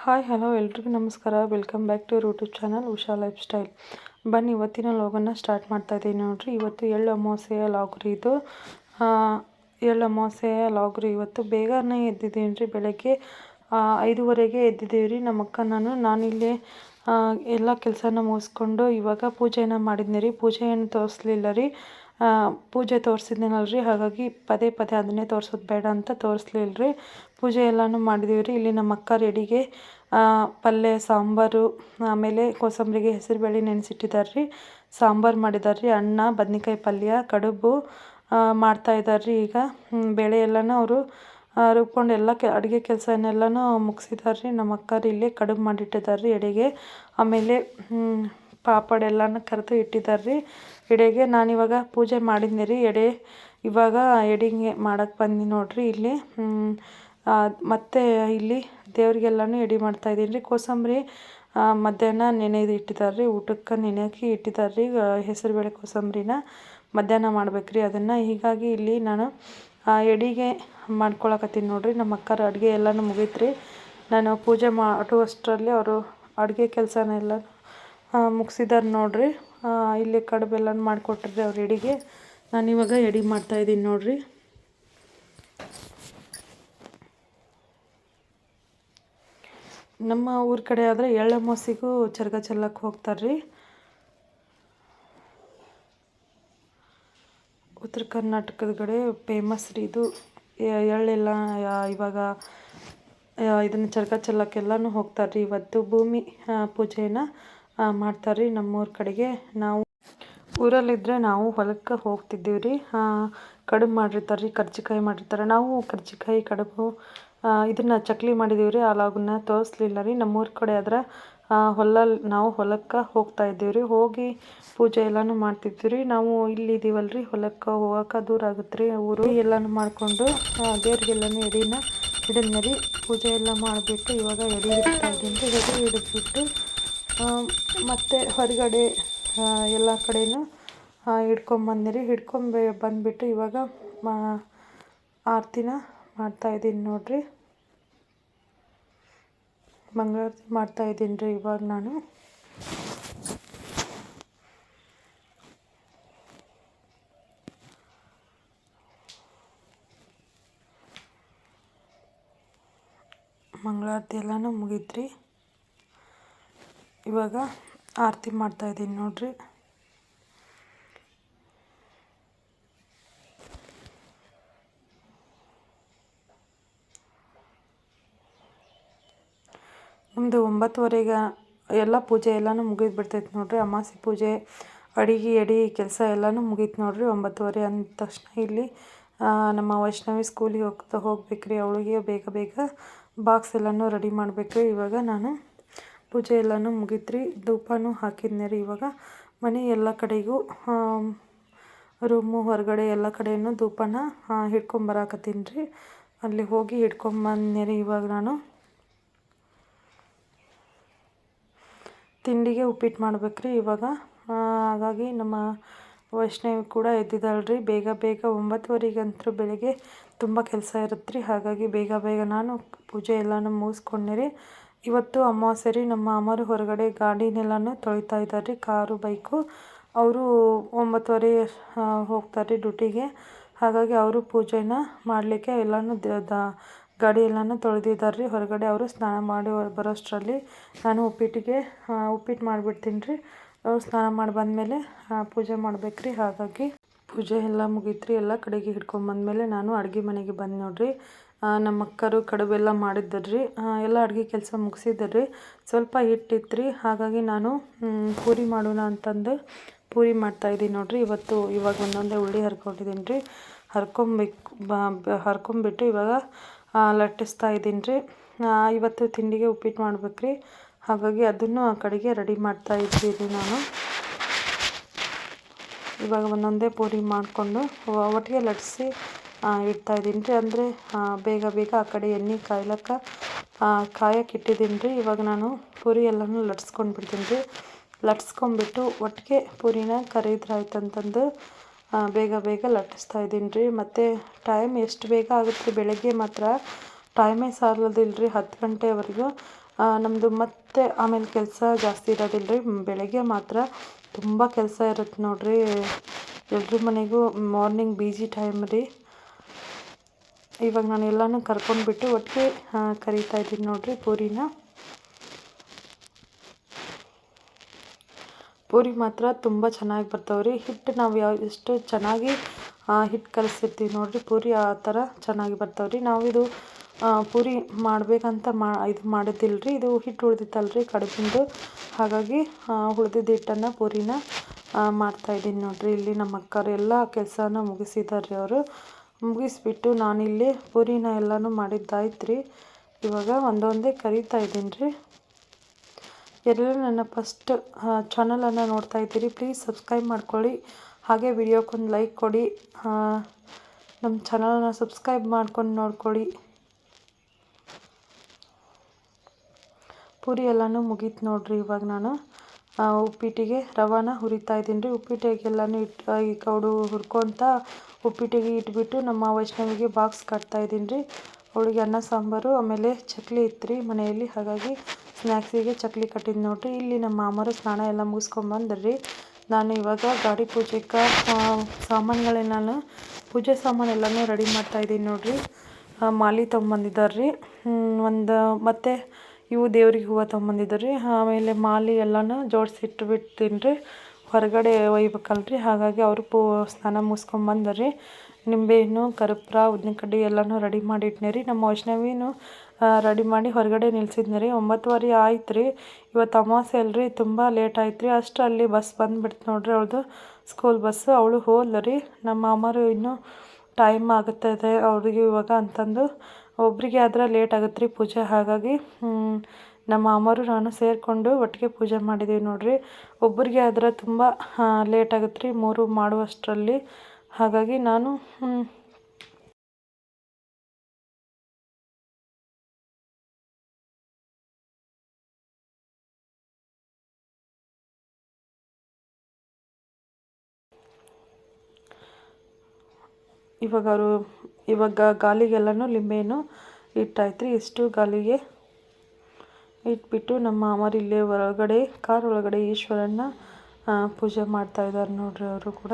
Hi hello ಎಲ್ರಿಗೂ ನಮಸ್ಕಾರ. Welcome back to YouTube channel Usha lifestyle ಬನ್ನಿ, ಇವತ್ತಿನ ಲೋಗನ್ನ ಸ್ಟಾರ್ಟ್ ಮಾಡ್ತಾ ಇದ್ದೀನಿ ನೋಡ್ರಿ. ಇವತ್ತು ಎಳ್ಳು ಅಮಾವಾಸ್ಯೆಯ ಲಾಗ್ರಿ ಇದು. ಎಳ್ಳು ಅಮಾವಾಸ್ಯೆಯ ಲಾಗ್ರಿ ಇವತ್ತು ಬೇಗನೆ ಎದ್ದಿದ್ದೀನಿ ರೀ ಬೆಳಗ್ಗೆ ಐದುವರೆಗೆ ಎದ್ದಿದ್ದೀವಿ ರೀ. ನಮ್ಮ ಅಕ್ಕ, ನಾನು, ನಾನಿಲ್ಲಿ ಎಲ್ಲ ಕೆಲಸನ ಮುಗಿಸ್ಕೊಂಡು ಇವಾಗ ಪೂಜೆಯನ್ನು ಮಾಡಿದ್ನಿ ರೀ. ಪೂಜೆಯನ್ನು ತೋರಿಸ್ಲಿಲ್ಲ ರೀ. ಪೂಜೆ ರೀ ಹಾಗಾಗಿ ಪದೇ ಪದೇ ಅದನ್ನೇ ತೋರ್ಸೋದು ಬೇಡ ಅಂತ ತೋರಿಸ್ಲಿಲ್ಲ ರೀ ಪೂಜೆ ಎಲ್ಲನೂ ಮಾಡಿದೀವಿ ರೀ ಇಲ್ಲಿ ನಮ್ಮ ಅಕ್ಕ ರೆಡಿಗೆ ಪಲ್ಯ, ಸಾಂಬಾರು, ಆಮೇಲೆ ಕೋಸಂಬರಿಗೆ ಹೆಸರುಬೇಳೆ ನೆನೆಸಿಟ್ಟಿದ್ದಾರೆ ರೀ ಸಾಂಬಾರು ಮಾಡಿದ್ದಾರೆ ರೀ ಅನ್ನ, ಬದ್ನೆಕಾಯಿ ಪಲ್ಯ, ಕಡುಬು ಮಾಡ್ತಾ ಇದ್ದಾರೆ ರೀ ಈಗ ಬೇಳೆ ಎಲ್ಲನೂ ಅವರು ರುಬ್ಕೊಂಡು ಎಲ್ಲ ಕೆ, ಅಡುಗೆ ಕೆಲಸನೆಲ್ಲನೂ ಮುಗಿಸಿದ್ದಾರೆ ರೀ ನಮ್ಮ ಅಕ್ಕರು ಇಲ್ಲಿ ಕಡುಬು ಮಾಡಿಟ್ಟಿದ್ದಾರೆ ರೀ ಎಡೆಗೆ. ಆಮೇಲೆ ಪಾಪಡ್ ಎಲ್ಲಾನು ಕರೆದು ಇಟ್ಟಿದ್ದಾರೆ ರೀ ಎಡೆಗೆ ಇವಾಗ ಪೂಜೆ ಮಾಡಿದ್ನಿ ರೀ. ಎಡೆ ಇವಾಗ ಎಡಿಗೆ ಮಾಡಕ್ಕೆ ಬಂದು ನೋಡ್ರಿ ಇಲ್ಲಿ. ಮತ್ತು ಇಲ್ಲಿ ದೇವ್ರಿಗೆಲ್ಲನೂ ಎಡೆ ಮಾಡ್ತಾ ಇದ್ದೀನಿ ರೀ. ಕೋಸಂಬರಿ ಮಧ್ಯಾಹ್ನ ನೆನೆದು ಇಟ್ಟಿದ್ದಾರೆ ರೀ ಊಟಕ್ಕೆ ನೆನೆಯೋಕೆ ಇಟ್ಟಿದ್ದಾರೆ ರೀ ಹೆಸರುಬೇಳೆ ಕೋಸಂಬರಿನ ಮಧ್ಯಾಹ್ನ ಮಾಡ್ಬೇಕು ರೀ ಅದನ್ನು ಹೀಗಾಗಿ ಇಲ್ಲಿ ನಾನು ಎಡಿಗೆ ಎಡೆಗೆ ಮಾಡ್ಕೊಳಕತ್ತೀನಿ ನೋಡ್ರಿ. ನಮ್ಮ ಅಕ್ಕರ ಅಡುಗೆ ಎಲ್ಲನೂ ಮುಗೀತು ರೀ ನಾನು ಪೂಜೆ ಮಾಡುವಷ್ಟರಲ್ಲಿ ಅವರು ಅಡುಗೆ ಕೆಲಸನೆಲ್ಲ ಮುಗಿಸಿದಾರೆ ನೋಡ್ರಿ. ಇಲ್ಲಿ ಅವ್ರು ರೆಡಿಗೆ ನಾನು ಇವಾಗ ನಾನಿವಾಗ ಮಾಡ್ತಾ ಇದ್ದೀನಿ ನೋಡ್ರಿ. ನಮ್ಮ ಊರ ಕಡೆ ಆದರೆ ಎಳ್ಳಮಾಸಿಗೂ ಚರ್ಗ ಚೆಲ್ಲಕ್ಕೆ ಹೋಗ್ತಾರೆ ರೀ ಉತ್ತರ ಕರ್ನಾಟಕದ ಕಡೆ ಫೇಮಸ್ ರೀ ಇದು. ಎಳ್ಳೆಲ್ಲ ಇವಾಗ ಇದನ್ನು ಚರ್ಗ ಚೆಲ್ಲಕ್ಕೆಲ್ಲನೂ ಹೋಗ್ತಾರೆ ರೀ ಇವತ್ತು ಭೂಮಿ ಪೂಜೆನ. ಮಾಡ್ತಾರೆ ರೀ ನಮ್ಮೂರ ಕಡೆಗೆ. ನಾವು ಊರಲ್ಲಿದ್ದರೆ ನಾವು ಹೊಲಕ್ಕೆ ಹೋಗ್ತಿದ್ದೀವಿ ರೀ ಕಡುಬು ಮಾಡಿರ್ತಾರೆ ರೀ ಕರ್ಜಿಕಾಯಿ ಮಾಡಿರ್ತಾರೆ. ನಾವು ಕರ್ಜಿಕಾಯಿ, ಕಡುಬು ಇದನ್ನು ಚಕ್ಲಿ ಮಾಡಿದ್ದೀವಿ ರೀ ಆ ಲಾಗನ್ನ ತೋರಿಸ್ಲಿಲ್ಲ ರೀ ನಮ್ಮೂರ ಕಡೆ ಆದ್ರೆ ಹೊಲ ನಾವು ಹೊಲಕ್ಕೆ ಹೋಗ್ತಾ ಇದ್ದೀವಿ ರೀ ಹೋಗಿ ಪೂಜೆ ಎಲ್ಲನೂ ಮಾಡ್ತಿದ್ವಿ ರೀ ನಾವು ಇಲ್ಲಿ ಇದೀವಲ್ಲ ರೀ ಹೊಲಕ್ಕೆ ಹೋಗೋಕೆ ದೂರ ಆಗುತ್ತೆ ರೀ ಊರು. ಎಲ್ಲನೂ ಮಾಡಿಕೊಂಡು ದೇವ್ರಿಗೆಲ್ಲನೂ ಎಡಿನ ಹಿಡಿದ್ಮೇಲೆ ಪೂಜೆ ಎಲ್ಲ ಮಾಡಿಬಿಟ್ಟು ಇವಾಗ ಎಡೆ ಇಡ್ತಾ ಇದ್ದೀನಿ. ಎಡೆ ಹಿಡಿದ್ಬಿಟ್ಟು ಮತ್ತೆ ಹೊರಗಡೆ ಎಲ್ಲ ಕಡೆಯೂ ಹಿಡ್ಕೊಂಬಂದಿರಿ ಹಿಡ್ಕೊಂಬೆ ಹಿಡ್ಕೊಂಬ, ಬಂದುಬಿಟ್ಟು ಇವಾಗ ಮಾ, ಆರತಿನ ಮಾಡ್ತಾಯಿದ್ದೀನಿ ನೋಡಿರಿ. ಮಂಗಳಾರತಿ ಮಾಡ್ತಾಯಿದ್ದೀನಿ ರೀ ಇವಾಗ ನಾನು. ಮಂಗಳಾರತಿ ಎಲ್ಲನೂ ಮುಗೀತ್ರಿ. ಇವಾಗ ಆರತಿ ಮಾಡ್ತಾ ಇದ್ದೀನಿ ನೋಡ್ರಿ. ನಮ್ಮದು ಒಂಬತ್ತುವರೆಗೆ ಎಲ್ಲ ಪೂಜೆ ಎಲ್ಲನೂ ಮುಗಿದು ಬಿಡ್ತೈತೆ ನೋಡ್ರಿ. ಅಮಾಸೆ ಪೂಜೆ, ಅಡಿಗೆ, ಎಡಿ ಕೆಲಸ ಎಲ್ಲನೂ ಮುಗೀತು ನೋಡ್ರಿ ಒಂಬತ್ತುವರೆ ಅಂದ ತಕ್ಷಣ ಇಲ್ಲಿ ನಮ್ಮ ವೈಷ್ಣವಿ ಸ್ಕೂಲಿಗೆ ಹೋಗ್ತಾ ಹೋಗ್ಬೇಕು ರೀ ಅವಳಿಗೆ ಬೇಗ ಬೇಗ ಬಾಕ್ಸ್ ಎಲ್ಲನೂ ರೆಡಿ ಮಾಡ್ಬೇಕು ರೀ ಇವಾಗ ನಾನು ಪೂಜೆ ಎಲ್ಲನೂ ಮುಗೀತು ರೀ ಧೂಪನೂ ಹಾಕಿದ್ನೆ ರೀ ಇವಾಗ. ಮನೆ ಎಲ್ಲ ಕಡೆಗೂ ರೂಮು ಹೊರಗಡೆ ಎಲ್ಲ ಕಡೆಯೂ ಧೂಪನ ಹಿಡ್ಕೊಂಬರಾಕತ್ತೀನಿ ರೀ. ಅಲ್ಲಿ ಹೋಗಿ ಹಿಡ್ಕೊಂಬಂದೆ ರೀ ಇವಾಗ ನಾನು. ತಿಂಡಿಗೆ ಉಪ್ಪಿಟ್ಟು ಮಾಡ್ಬೇಕ್ರಿ ಇವಾಗ. ಹಾಗಾಗಿ ನಮ್ಮ ವೈಷ್ಣವಿ ಕೂಡ ಎದ್ದಿದ್ದಾಳೆ ರೀ. ಬೇಗ ಬೇಗ ಒಂಬತ್ತುವರೆಗಂತೂ ಬೆಳಿಗ್ಗೆ ತುಂಬ ಕೆಲಸ ಇರುತ್ತೆ ರೀ ಹಾಗಾಗಿ ಬೇಗ ಬೇಗ ನಾನು ಪೂಜೆ ಎಲ್ಲನೂ ಮುಗಿಸ್ಕೊಂಡೆ ರೀ. ಇವತ್ತು ಅಮಾವಾಸ್ಯೆ ರೀ, ನಮ್ಮ ಅಮ್ಮರು ಹೊರಗಡೆ ಗಾಡಿನೆಲ್ಲನೂ ತೊಳಿತಾ ಇದ್ದಾರೆ ರೀ ಕಾರು, ಬೈಕು. ಅವರು ಒಂಬತ್ತುವರೆ ಹೋಗ್ತಾರೆ ರೀ ಡ್ಯೂಟಿಗೆ. ಹಾಗಾಗಿ ಅವರು ಪೂಜೆನ ಮಾಡಲಿಕ್ಕೆ ಎಲ್ಲನೂ ದ- ಗಾಡಿ ಎಲ್ಲನೂ ತೊಳೆದಿದ್ದಾರೆ ರೀ ಹೊರಗಡೆ ಅವರು ಸ್ನಾನ ಮಾಡಿ ಬರೋಷ್ಟರಲ್ಲಿ ನಾನು ಉಪ್ಪಿಟ್ಟಿಗೆ ಉಪ್ಪಿಟ್ಟು ಮಾಡಿಬಿಡ್ತೀನಿ ರೀ ಅವರು ಸ್ನಾನ ಮಾಡಿ ಬಂದಮೇಲೆ ಪೂಜೆ ಮಾಡ್ಬೇಕು ರೀ ಹಾಗಾಗಿ ಪೂಜೆ ಎಲ್ಲ ಮುಗೀತು ರೀ ಎಲ್ಲ ಕಡೆಗೆ ಹಿಡ್ಕೊಂಬಂದ್ಮೇಲೆ ನಾನು ಅಡುಗೆ ಮನೆಗೆ ಬಂದು ನೋಡ್ರಿ. ನಮ್ಮ ಅಕ್ಕರು ಕಡುಬೆಲ್ಲ ಮಾಡಿದ್ದರು ರೀ ಎಲ್ಲ ಅಡುಗೆ ಕೆಲಸ ಮುಗಿಸಿದ್ರು ರೀ ಸ್ವಲ್ಪ ಹಿಟ್ಟಿತ್ತು ರೀ ಹಾಗಾಗಿ ನಾನು ಪೂರಿ ಮಾಡೋಣ ಅಂತಂದು ಪೂರಿ ಮಾಡ್ತಾಯಿದ್ದೀನಿ ನೋಡಿರಿ. ಇವತ್ತು ಇವಾಗ ಒಂದೊಂದೇ ಉಳ್ಳಿ ಹರ್ಕೊಂಡಿದ್ದೀನಿ ರೀ ಹರ್ಕೊಂಬೇಕು ಹರ್ಕೊಂಬಿಟ್ಟು ಇವಾಗ ಲಟ್ಟಿಸ್ತಾ ಇದ್ದೀನಿ ರೀ ಇವತ್ತು ತಿಂಡಿಗೆ ಉಪ್ಪಿಟ್ಟು ಮಾಡ್ಬೇಕು ರೀ ಹಾಗಾಗಿ ಅದನ್ನು ಆ ಕಡೆಗೆ ರೆಡಿ ಮಾಡ್ತಾ ಇದ್ದೀನಿ ನಾನು. ಇವಾಗ ಒಂದೊಂದೇ ಪೂರಿ ಮಾಡಿಕೊಂಡು ಒಟ್ಟಿಗೆ ಲಟ್ಟಿಸಿ ಇಡ್ತಾ ಇದ್ದೀನಿ ರೀ. ಅಂದರೆ ಬೇಗ ಬೇಗ ಆ ಕಡೆ ಎಣ್ಣೆ ಕಾಯ್ಲಕ್ಕ ಕಾಯಕ್ಕೆ ಇಟ್ಟಿದ್ದೀನಿ ರೀ ಇವಾಗ ನಾನು ಪೂರಿ ಎಲ್ಲನೂ ಲಟ್ಸ್ಕೊಂಡು ಬಿಡ್ತೀನಿ ರೀ. ಲಟ್ಸ್ಕೊಂಬಿಟ್ಟು ಒಟ್ಟಿಗೆ ಪೂರಿನ ಕರಿದ್ರೆ ಆಯ್ತು ಅಂತಂದು ಬೇಗ ಬೇಗ ಲಟ್ಟಿಸ್ತಾ ಇದ್ದೀನಿ ರೀ. ಮತ್ತು ಟೈಮ್ ಎಷ್ಟು ಬೇಗ ಆಗುತ್ತೆ ಬೆಳಗ್ಗೆ ಮಾತ್ರ? ಟೈಮೇ ಸಾಲೋದಿಲ್ಲ ರೀ, ಹತ್ತು ಗಂಟೆವರೆಗೂ. ನಮ್ಮದು ಮತ್ತೆ ಆಮೇಲೆ ಕೆಲಸ ಜಾಸ್ತಿ ಇರೋದಿಲ್ಲ ರೀ. ಬೆಳಗ್ಗೆ ಮಾತ್ರ ತುಂಬ ಕೆಲಸ ಇರುತ್ತೆ ನೋಡಿರಿ. ಎಲ್ಲರ ಮನೆಗೂ ಮಾರ್ನಿಂಗ್ ಬಿಜಿ ಟೈಮ್ ರೀ. ಇವಾಗ ನಾನು ಎಲ್ಲನೂ ಕರ್ಕೊಂಡ್ಬಿಟ್ಟು ಒಟ್ಟಿಗೆ ಕರಿತಾ ಇದ್ದೀನಿ ನೋಡಿರಿ ಪೂರಿನ. ಪೂರಿ ಮಾತ್ರ ತುಂಬ ಚೆನ್ನಾಗಿ ಬರ್ತಾವೆ ರೀ ಹಿಟ್ಟು ನಾವು ಯಾವ, ಎಷ್ಟು ಚೆನ್ನಾಗಿ ಹಿಟ್ಟು ಕಲಿಸಿರ್ತೀವಿ ನೋಡಿರಿ ಪೂರಿ, ಆ ಥರ ಚೆನ್ನಾಗಿ ಬರ್ತಾವೆ ರೀ ನಾವಿದು ಪೂರಿ ಮಾಡಬೇಕಂತ ಮಾ, ಇದು ಮಾಡಿದ್ದಿಲ್ಲ ರೀ ಇದು ಹಿಟ್ಟು ಉಳ್ದಿತ್ತಲ್ಲ ರೀ ಕಡುಬಿಂದು. ಹಾಗಾಗಿ ಉಳ್ದಿದ್ದ ಹಿಟ್ಟನ್ನು ಪೂರಿನ ಮಾಡ್ತಾಯಿದ್ದೀನಿ ನೋಡಿರಿ. ಇಲ್ಲಿ ನಮ್ಮ ಅಕ್ಕವರು ಎಲ್ಲ ಕೆಲಸನ ಮುಗಿಸಿದ್ದಾರೆ ರೀ ಅವರು. ಮುಗಿಸ್ಬಿಟ್ಟು ನಾನಿಲ್ಲಿ ಪೂರಿನ ಎಲ್ಲನೂ ಮಾಡಿದ್ದಾಯ್ತು ರೀ ಇವಾಗ ಒಂದೊಂದೇ ಕರೀತಾ ಇದ್ದೀನಿ ರೀ ಎಲ್ಲರೂ ನನ್ನ ಫಸ್ಟ್ ಚಾನಲನ್ನು ನೋಡ್ತಾ ಇದ್ದೀರಿ. ಪ್ಲೀಸ್ ಸಬ್ಸ್ಕ್ರೈಬ್ ಮಾಡ್ಕೊಳ್ಳಿ. ಹಾಗೆ ವಿಡಿಯೋಕ್ಕೊಂದು ಲೈಕ್ ಕೊಡಿ. ನಮ್ಮ ಚಾನಲನ್ನು ಸಬ್ಸ್ಕ್ರೈಬ್ ಮಾಡ್ಕೊಂಡು ನೋಡ್ಕೊಳ್ಳಿ. ಪೂರಿ ಎಲ್ಲನೂ ಮುಗೀತು ನೋಡಿರಿ ಇವಾಗ ನಾನು. ಉಪ್ಪಿಟ್ಟಿಗೆ ರವಾನ ಹುರಿತಾ ಇದ್ದೀನಿ ರೀ. ಉಪ್ಪಿಟ್ಟಿಗೆಲ್ಲನೂ ಇಟ್ಟು ಈ ಕೌಡು ಹುರ್ಕೊತ ಉಪ್ಪಿಟ್ಟಿಗೆ ಇಟ್ಬಿಟ್ಟು ನಮ್ಮ ವೈಷ್ಣವಿಗೆ ಬಾಕ್ಸ್ ಕಟ್ತಾ ಇದ್ದೀನಿ ರೀ. ಅವಳಿಗೆ ಅನ್ನ, ಸಾಂಬಾರು, ಆಮೇಲೆ ಚಕ್ಲಿ ಇತ್ತು ರೀ ಮನೆಯಲ್ಲಿ. ಹಾಗಾಗಿ ಸ್ನ್ಯಾಕ್ಸಿಗೆ ಚಕ್ಲಿ ಕಟ್ಟಿದ್ದು ನೋಡಿರಿ. ಇಲ್ಲಿ ನಮ್ಮ ಮಾಮರು ಸ್ನಾನ ಎಲ್ಲ ಮುಗಿಸ್ಕೊಂಬಂದ್ರಿ. ನಾನು ಇವಾಗ ಗಾಡಿ ಪೂಜೆಗೆ ಸಾಮಾನುಗಳೇ ನಾನು ಪೂಜೆ ಸಾಮಾನೆಲ್ಲನೂ ರೆಡಿ ಮಾಡ್ತಾಯಿದ್ದೀನಿ ನೋಡಿರಿ. ಮಾಲಿ ತೊಗೊಂಬಂದಿದ್ದಾರೆ ರೀ ಒಂದು, ಮತ್ತು ಇವು ದೇವ್ರಿಗೆ ಹೂವು ತೊಗೊಂಬಂದಿದ್ದಾರೆ. ರೀ ಆಮೇಲೆ ಮಾಲೆ ಎಲ್ಲನೂ ಜೋಡಿಸಿಟ್ಟು ಬಿಡ್ತೀನಿ ರೀ ಹೊರಗಡೆ ಒಯ್ಬೇಕಲ್ರಿ. ಹಾಗಾಗಿ ಅವರು ಪೂ ಸ್ನಾನ ಮುಗಿಸ್ಕೊಂಬಂದರಿ ನಿಂಬೆಹಣ್ಣು, ಕರ್ಪೂರ, ಉದ್ದಿನಕಡ್ಡಿ ಎಲ್ಲನೂ ರೆಡಿ ಮಾಡಿ ಇಟ್ನೆ ರೀ ನಮ್ಮ ವೈಷ್ಣವಿನೂ ರೆಡಿ ಮಾಡಿ ಹೊರಗಡೆ ನಿಲ್ಸಿದ್ನಿ ರೀ ಒಂಬತ್ತುವರೆ ಆಯ್ತು ರೀ ಇವತ್ತು ಅಮಾವಾಸ್ಯೆ ಅಲ್ರಿ. ತುಂಬ ಲೇಟ್ ಆಯ್ತು ರೀ ಅಷ್ಟು ಅಲ್ಲಿ ಬಸ್ ಬಂದುಬಿಡ್ತು ನೋಡಿರಿ ಅವಳದು ಸ್ಕೂಲ್ ಬಸ್ಸು ಅವಳು ಹೋದ್ಲು ರೀ. ನಮ್ಮ ಮಾಮಾರು ಇನ್ನೂ ಟೈಮ್ ಆಗುತ್ತದೆ ಅವ್ರಿಗೆ ಇವಾಗ ಅಂತಂದು. ಒಬ್ಬರಿಗೆ ಆದರೆ ಲೇಟ್ ಆಗುತ್ತೆ ರೀ ಪೂಜೆ. ಹಾಗಾಗಿ ನಮ್ಮ ಮಾಮರು ನಾನು ಸೇರಿಕೊಂಡು ಒಟ್ಟಿಗೆ ಪೂಜೆ ಮಾಡಿದ್ದೀವಿ ನೋಡಿರಿ. ಒಬ್ಬರಿಗೆ ಆದ್ರೆ ತುಂಬ ಲೇಟ್ ಆಗುತ್ತೆ ರೀ ಮೂರು ಮಾಡುವಷ್ಟರಲ್ಲಿ. ಹಾಗಾಗಿ ನಾನು ಇವಾಗ ಅವರು ಇವಾಗ ಗಾಲಿಗೆಲ್ಲನೂ ಲಿಂಬೆಯನ್ನು ಇಟ್ಟಾಯ್ತು ರೀ ಇಷ್ಟು ಗಾಲಿಗೆ ಇಟ್ಬಿಟ್ಟು ನಮ್ಮ ಮಾಮರು ಇಲ್ಲೇ ಹೊರಗಡೆ, ಕಾರ್ ಒಳಗಡೆ ಈಶ್ವರನ್ನ ಪೂಜೆ ಮಾಡ್ತಾ ಇದ್ದಾರೆ ನೋಡ್ರಿ ಅವರು ಕೂಡ.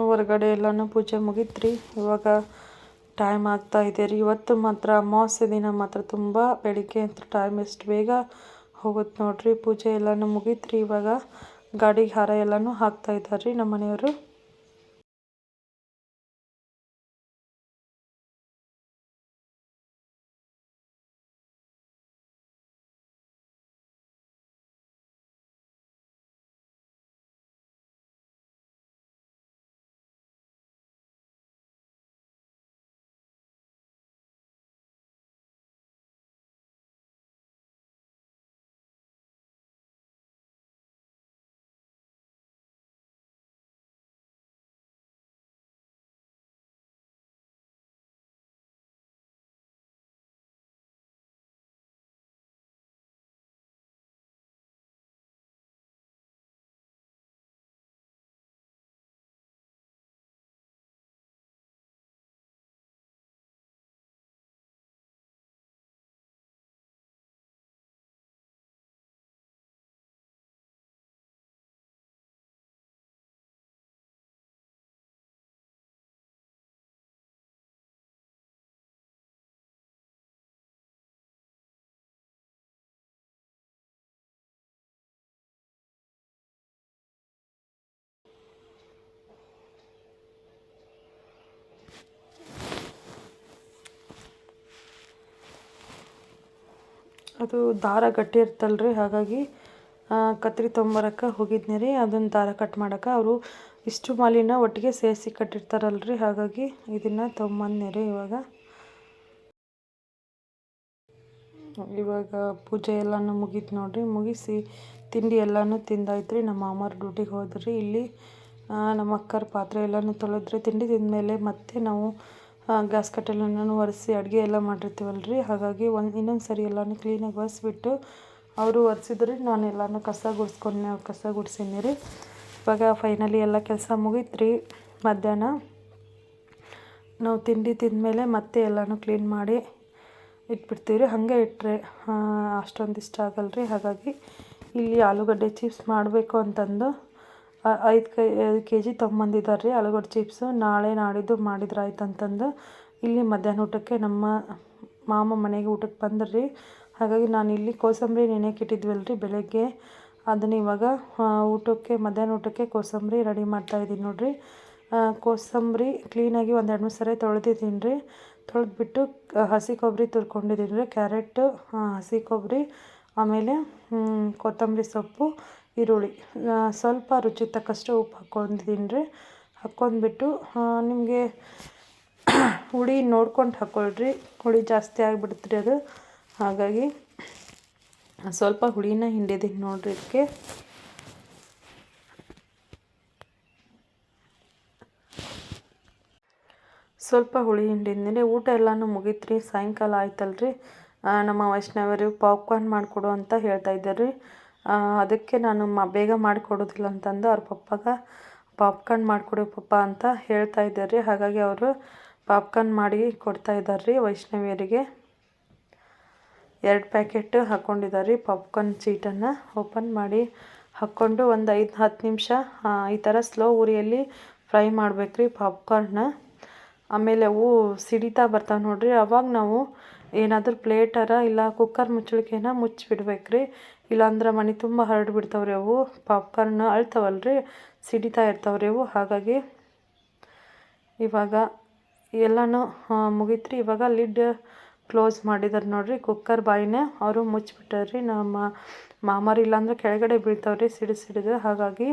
ಹೊರಗಡೆ ಎಲ್ಲನೂ ಪೂಜೆ ಮುಗಿತ್ರಿ. ಇವಾಗ ಟೈಮ್ ಆಗ್ತಾ ಇದೆ ರೀ. ಇವತ್ತು ಮಾತ್ರ ಅಮಾವಾಸ್ಯೆ ದಿನ ಮಾತ್ರ ತುಂಬ ಬೆಳಿಗ್ಗೆ ಅಂತ ಟೈಮ್ ಎಷ್ಟು ಬೇಗ ಹೋಗುತ್ತೆ ನೋಡಿರಿ. ಪೂಜೆ ಎಲ್ಲನೂ ಮುಗೀತು ರೀ ಇವಾಗ. ಗಾಡಿಗೆ ಹಾರ ಎಲ್ಲನೂ ಹಾಕ್ತಾ ಇದ್ದಾರೆ ರೀ ನಮ್ಮ ಮನೆಯವರು. ಅದು ದಾರ ಗಟ್ಟಿ ಇರ್ತಲ್ಲ ರೀ ಹಾಗಾಗಿ ಕತ್ರಿ ತೊಂಬರಕ್ಕೆ ಹೋಗಿದ್ನಿ ರೀ, ಅದನ್ನು ದಾರ ಕಟ್ ಮಾಡಕ್ಕೆ. ಅವರು ಇಷ್ಟು ಮಾಲಿನ ಒಟ್ಟಿಗೆ ಸೇರಿಸಿ ಕಟ್ಟಿರ್ತಾರಲ್ಲ ರೀ ಹಾಗಾಗಿ ಇದನ್ನು ತೊಗೊಂಬಂದ್ನಿ ರೀ ಇವಾಗ. ಇವಾಗ ಪೂಜೆ ಎಲ್ಲನೂ ಮುಗೀತು ನೋಡಿರಿ, ಮುಗಿಸಿ ತಿಂಡಿ ಎಲ್ಲನೂ ತಿಂದಾಯ್ತು ರೀ, ನಮ್ಮ ಮಾಮಾರು ಡ್ಯೂಟಿಗೆ ಹೋದ್ರಿ. ಇಲ್ಲಿ ನಮ್ಮ ಅಕ್ಕರ ಪಾತ್ರೆ ಎಲ್ಲನೂ ತೊಳೆದ್ರಿ. ತಿಂಡಿ ತಿಂದಮೇಲೆ ಮತ್ತೆ ನಾವು ಗ್ಯಾಸ್ ಕಟ್ಟೆಲ್ಲನೂ ಒರೆಸಿ ಅಡುಗೆ ಎಲ್ಲ ಮಾಡಿರ್ತೀವಲ್ಲ ರೀ ಹಾಗಾಗಿ ಒಂದು ಇನ್ನೊಂದು ಸರಿ ಎಲ್ಲನೂ ಕ್ಲೀನಾಗಿ ಒರೆಸ್ಬಿಟ್ಟು ಅವರು ಒರೆಸಿದ್ರೆ ನಾನು ಎಲ್ಲನೂ ಕಸ ಗುಡಿಸ್ಕೊಂಡು, ಕಸ ಗುಡ್ಸೀನಿ ರೀ. ಇವಾಗ ಫೈನಲಿ ಎಲ್ಲ ಕೆಲಸ ಮುಗೀತು ರೀ ಮಧ್ಯಾಹ್ನ. ನಾವು ತಿಂಡಿ ತಿಂದಮೇಲೆ ಮತ್ತೆ ಎಲ್ಲನೂ ಕ್ಲೀನ್ ಮಾಡಿ ಇಟ್ಬಿಡ್ತೀವಿ ರೀ ಹಾಗೆ ಇಟ್ಟರೆ ಅಷ್ಟೊಂದು ಇಷ್ಟ ಆಗಲ್ಲ ರೀ ಹಾಗಾಗಿ ಇಲ್ಲಿ ಆಲೂಗಡ್ಡೆ ಚಿಪ್ಸ್ ಮಾಡಬೇಕು ಅಂತಂದು ಐದು ಕೈ, ಐದು ಕೆ ಜಿ ತೊಗೊಂಬಂದಿದ್ದಾರೆ ರೀ ಆಲೂಗಡ್ಡೆ ಚಿಪ್ಸು ನಾಳೆ ನಾಡಿದ್ದು ಮಾಡಿದ್ರೆ ಆಯ್ತು ಅಂತಂದು ಇಲ್ಲಿ ಮಧ್ಯಾಹ್ನ ಊಟಕ್ಕೆ ನಮ್ಮ ಮಾಮ ಮನೆಗೆ ಊಟಕ್ಕೆ ಬಂದ್ರಿ. ರೀ ಹಾಗಾಗಿ ನಾನು ಇಲ್ಲಿ ಕೋಸಂಬರಿ ನೆನೆಯಕ್ಕೆ ಇಟ್ಟಿದ್ವಲ್ಲ ರೀ ಬೆಳಗ್ಗೆ. ಅದನ್ನ ಇವಾಗ ಊಟಕ್ಕೆ, ಮಧ್ಯಾಹ್ನ ಊಟಕ್ಕೆ ಕೋಸಂಬರಿ ರೆಡಿ ಮಾಡ್ತಾಯಿದ್ದೀನಿ ನೋಡಿರಿ. ಕೋಸಂಬರಿ ಕ್ಲೀನಾಗಿ ಒಂದು ಎರಡು ಮೂರು ಸರಿ ತೊಳೆದಿದ್ದೀನಿ ರೀ ತೊಳೆದ್ಬಿಟ್ಟು ಹಸಿ ಕೊಬ್ಬರಿ ತುರ್ಕೊಂಡಿದ್ದೀನಿ ರೀ ಕ್ಯಾರೆಟು ಹಸಿ ಕೊಬ್ಬರಿ, ಆಮೇಲೆ ಕೊತ್ತಂಬರಿ ಸೊಪ್ಪು ಈರುಳ್ಳಿ. ಸ್ವಲ್ಪ ರುಚಿ ತಕ್ಕಷ್ಟು ಉಪ್ಪು ಹಾಕ್ಕೊಂಡು ರೀ ಹಾಕ್ಕೊಂಡ್ಬಿಟ್ಟು ನಿಮಗೆ ಹುಳಿ ನೋಡ್ಕೊಂಡು ಹಾಕ್ಕೊಳ್ರಿ ಹುಳಿ ಜಾಸ್ತಿ ಆಗಿಬಿಡುತ್ತೆ ರೀ ಅದು. ಹಾಗಾಗಿ ಸ್ವಲ್ಪ ಹುಳಿನ ಹಿಂಡಿದೀನಿ ನೋಡ್ರಿ ಇದಕ್ಕೆ ಸ್ವಲ್ಪ ಹುಳಿ ಹಿಂಡಿದ್ದೀನಿ ಊಟ ಎಲ್ಲನೂ ಮುಗೀತು ರೀ ಸಾಯಂಕಾಲ ಆಯ್ತಲ್ರಿ. ನಮ್ಮ ವೈಷ್ಣವರು ಪಾಪ್ಕಾರ್ನ್ ಮಾಡಿಕೊಡು ಅಂತ ಹೇಳ್ತಾ ಇದ್ದಾರೆ. ರೀ ಅದಕ್ಕೆ ನಾನು ಮ, ಬೇಗ ಮಾಡಿಕೊಡೋದಿಲ್ಲ ಅಂತಂದು ಅವ್ರ ಪಪ್ಪಾಗ ಪಾಪ್ಕಾರ್ನ್ ಮಾಡಿಕೊಡು ಪಪ್ಪ ಅಂತ ಹೇಳ್ತಾ ಇದ್ದಾರೆ. ರೀ ಹಾಗಾಗಿ ಅವರು ಪಾಪ್ಕಾರ್ನ್ ಮಾಡಿ ಕೊಡ್ತಾ ಇದ್ದಾರೆ ರೀ ವೈಷ್ಣವಿಯರಿಗೆ. ಎರಡು ಪ್ಯಾಕೆಟ್ ಹಾಕ್ಕೊಂಡಿದ್ದಾರೆ ರೀ ಪಾಪ್ಕಾರ್ನ್ ಚೀಟನ್ನು ಓಪನ್ ಮಾಡಿ ಹಾಕ್ಕೊಂಡು ಒಂದು ಐದು, ಹತ್ತು ನಿಮಿಷ ಈ ಥರ ಸ್ಲೋ ಉರಿಯಲ್ಲಿ ಫ್ರೈ ಮಾಡ್ಬೇಕು ರೀ ಪಾಪ್ಕಾರ್ನ ಆಮೇಲೆ ಅವು ಸಿಡಿತಾ ಬರ್ತಾವೆ ನೋಡಿರಿ. ಅವಾಗ ನಾವು ಏನಾದರೂ ಪ್ಲೇಟರ ಇಲ್ಲ ಕುಕ್ಕರ್ ಮುಚ್ಚಳಿಕೆನ ಮುಚ್ಚಿಬಿಡ್ಬೇಕು ರೀ ಇಲ್ಲಾಂದ್ರೆ ಮನೆ ತುಂಬ ಹರಡಿ ಬಿಡ್ತಾವ್ರಿ ಅವು. ಪಾಪ್ಕಾರ್ನ್ ಅಳ್ತಾವಲ್ಲ ರೀ ಸಿಡಿತಾ ಇರ್ತಾವ್ರಿ ಅವು. ಹಾಗಾಗಿ ಇವಾಗ ಎಲ್ಲನೂ ಮುಗೀತ್ರಿ. ಇವಾಗ ಲಿಡ್ ಕ್ಲೋಸ್ ಮಾಡಿದಾರೆ ನೋಡಿರಿ. ಕುಕ್ಕರ್ ಬಾಯಿನೇ ಅವರು ಮುಚ್ಚಿಬಿಟ್ಟಾರ್ರಿ ನಮ್ಮ ಮಾಮಾರಿ ಇಲ್ಲಾಂದ್ರೆ ಕೆಳಗಡೆ ಬೀಳ್ತಾವ್ರಿ ಸಿಡಿ ಸಿಡಿದು. ಹಾಗಾಗಿ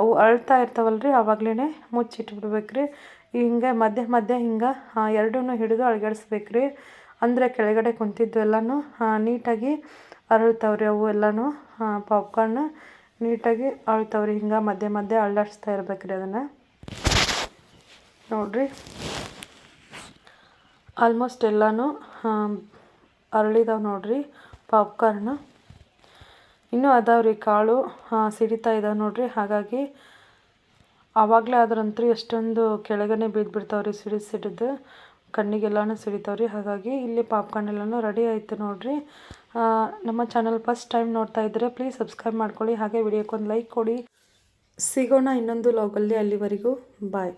ಅವು ಅಳ್ತಾ ಇರ್ತಾವಲ್ರಿ. ಆವಾಗಲೇ ಮುಚ್ಚಿಟ್ಬಿಡ್ಬೇಕ್ರಿ. ಹಿಂಗೆ ಮಧ್ಯೆ ಮಧ್ಯೆ ಹಿಂಗೆ ಎರಡೂ ಹಿಡಿದು ಅಳಗಡಿಸ್ಬೇಕ್ರಿ. ಅಂದರೆ ಕೆಳಗಡೆ ಕುಂತಿದ್ದು ಎಲ್ಲನೂ ನೀಟಾಗಿ ಅರಳ್ತಾವ್ರಿ ಅವು ಎಲ್ಲನೂ ಪಾಪ್ಕಾರ್ನ್ ನೀಟಾಗಿ ಅರಳ್ತಾವ್ರಿ. ಹಿಂಗೆ ಮಧ್ಯೆ ಮಧ್ಯೆ ಅಳ್ಳಾಡಿಸ್ತಾ ಇರ್ಬೇಕು ರೀ ಅದನ್ನು. ನೋಡಿರಿ. ಆಲ್ಮೋಸ್ಟ್ ಎಲ್ಲಾನು ಅರಳಿದಾವೆ ನೋಡಿರಿ ಪಾಪ್ಕಾರ್ನ್ ಇನ್ನೂ ಅದಾವ್ರಿ ಕಾಳು ಸಿಡಿತಾ ಇದಾವೆ ನೋಡಿರಿ. ಹಾಗಾಗಿ ಆವಾಗಲೇ ಆದ್ರಂತೂ ಎಷ್ಟೊಂದು ಕೆಳಗನೆ ಬಿದ್ದುಬಿಡ್ತಾವ್ರಿ ರೀ ಸಿಡಿದು. ಸಿಡಿದು ಕಣ್ಣಿಗೆಲ್ಲನೂ ಸಿಡಿತಾವ್ರಿ. ಹಾಗಾಗಿ ಇಲ್ಲಿ ಪಾಪ್ಕಾರ್ನ್ ಎಲ್ಲನೂ ರೆಡಿ ಆಯಿತು ನೋಡಿರಿ. ನಮ್ಮ ಚಾನಲ್ ಫಸ್ಟ್ ಟೈಮ್ ನೋಡ್ತಾ ಇದ್ದರೆ ಪ್ಲೀಸ್ ಸಬ್ಸ್ಕ್ರೈಬ್ ಮಾಡ್ಕೊಳ್ಳಿ. ಹಾಗೆ ವಿಡಿಯೋಕ್ಕೊಂದು ಲೈಕ್ ಕೊಡಿ. ಸಿಗೋಣ ಇನ್ನೊಂದು ಲಾಗಲ್ಲಿ ಅಲ್ಲಿವರೆಗೂ. ಬಾಯ್